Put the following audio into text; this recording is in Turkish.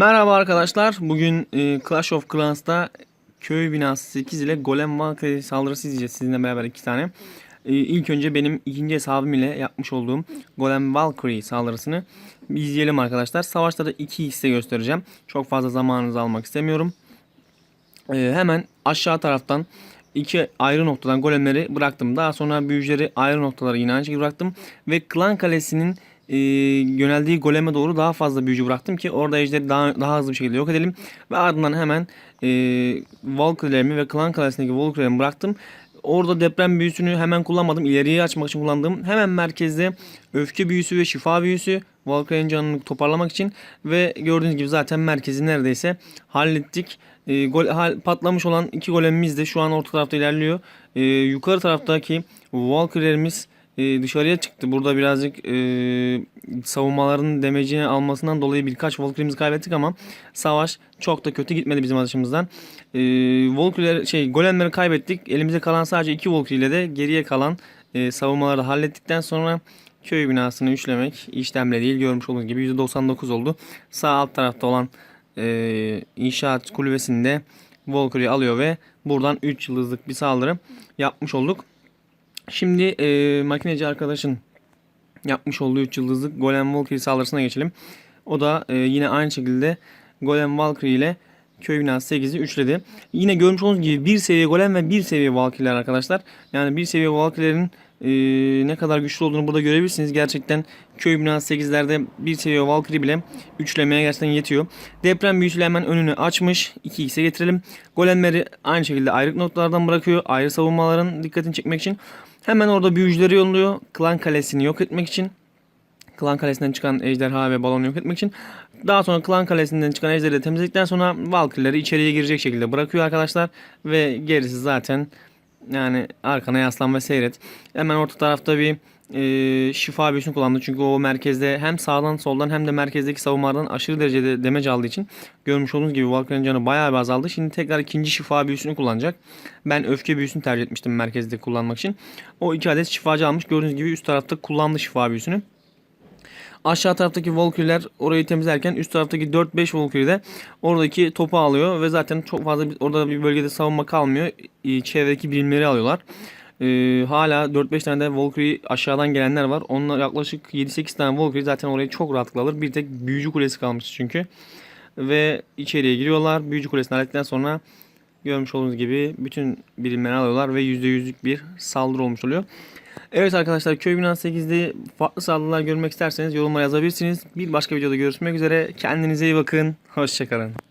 Merhaba arkadaşlar. Bugün e, Clash of Clans'ta köy binası 8 ile Golem Valkyrie saldırısı izleyeceğiz sizinle beraber iki tane. E, ilk önce benim ikinci hesabım ile yapmış olduğum Golem Valkyrie saldırısını izleyelim arkadaşlar. Savaşta da 2x'te göstereceğim. Çok fazla zamanınızı almak istemiyorum. E, hemen aşağı taraftan iki ayrı noktadan golemleri bıraktım. Daha sonra büyücüleri ayrı noktalara yine aynı şekilde bıraktım. Ve klan kalesinin e, yöneldiği goleme doğru daha fazla büyücü bıraktım ki orada ejderi daha, daha hızlı bir şekilde yok edelim. Ve ardından hemen e, Valkyrie'lerimi ve klan kalesindeki Valkyrie'lerimi bıraktım. Orada deprem büyüsünü hemen kullanmadım. İleriye açmak için kullandığım hemen merkezde öfke büyüsü ve şifa büyüsü Valkyrie'nin canını toparlamak için ve gördüğünüz gibi zaten merkezi neredeyse hallettik. E, gol, hal, patlamış olan iki golemimiz de şu an orta tarafta ilerliyor. E, yukarı taraftaki Valkyrie'lerimiz e, dışarıya çıktı. Burada birazcık e, savunmaların demecini almasından dolayı birkaç Valkyrie'mizi kaybettik ama savaş çok da kötü gitmedi bizim açımızdan. E, Valkyrie şey golemleri kaybettik. Elimize kalan sadece iki Valkyrie ile de geriye kalan e, savunmaları hallettikten sonra köy binasını üçlemek işlemle değil görmüş olduğunuz gibi %99 oldu. Sağ alt tarafta olan e, inşaat kulübesinde Valkyrie alıyor ve buradan 3 yıldızlık bir saldırı yapmış olduk. Şimdi e, makineci arkadaşın yapmış olduğu 3 yıldızlık Golem Valkyrie saldırısına geçelim. O da e, yine aynı şekilde Golem Valkyrie ile köy binası 8'i üçledi. Yine görmüş olduğunuz gibi bir seviye golem ve bir seviye Valkyrie'ler arkadaşlar. Yani bir seviye Valkyrie'lerin e, ne kadar güçlü olduğunu burada görebilirsiniz. Gerçekten köy binası 8'lerde bir seviye Valkyrie bile üçlemeye gerçekten yetiyor. Deprem büyüsüyle hemen önünü açmış. 2x'e getirelim. Golemleri aynı şekilde ayrı noktalardan bırakıyor. Ayrı savunmaların dikkatini çekmek için. Hemen orada büyücüleri yolluyor. Klan kalesini yok etmek için. Klan kalesinden çıkan ejderha ve balonu yok etmek için. Daha sonra klan kalesinden çıkan ejderi de temizledikten sonra Valkyrie'leri içeriye girecek şekilde bırakıyor arkadaşlar. Ve gerisi zaten yani arkana yaslan ve seyret. Hemen orta tarafta bir e, şifa büyüsünü kullandı. Çünkü o merkezde hem sağdan soldan hem de merkezdeki savunmalardan aşırı derecede demece aldığı için görmüş olduğunuz gibi Valkyrie'nin canı bayağı bir azaldı. Şimdi tekrar ikinci şifa büyüsünü kullanacak. Ben öfke büyüsünü tercih etmiştim merkezde kullanmak için. O iki adet şifacı almış. Gördüğünüz gibi üst tarafta kullandı şifa büyüsünü. Aşağı taraftaki Valkyrie'ler orayı temizlerken üst taraftaki 4-5 Valkyrie de oradaki topu alıyor ve zaten çok fazla bir- orada bir bölgede savunma kalmıyor. Çevredeki birimleri alıyorlar. Ee, hala 4-5 tane de Valkyrie aşağıdan gelenler var. Onlar yaklaşık 7-8 tane Valkyrie zaten orayı çok rahatlıkla alır. Bir tek büyücü kulesi kalmış çünkü. Ve içeriye giriyorlar. Büyücü kulesini hallettikten sonra görmüş olduğunuz gibi bütün birimleri alıyorlar ve %100'lük bir saldırı olmuş oluyor. Evet arkadaşlar Köy Binası 8'de farklı saldırılar görmek isterseniz yorumlara yazabilirsiniz. Bir başka videoda görüşmek üzere. Kendinize iyi bakın. Hoşçakalın.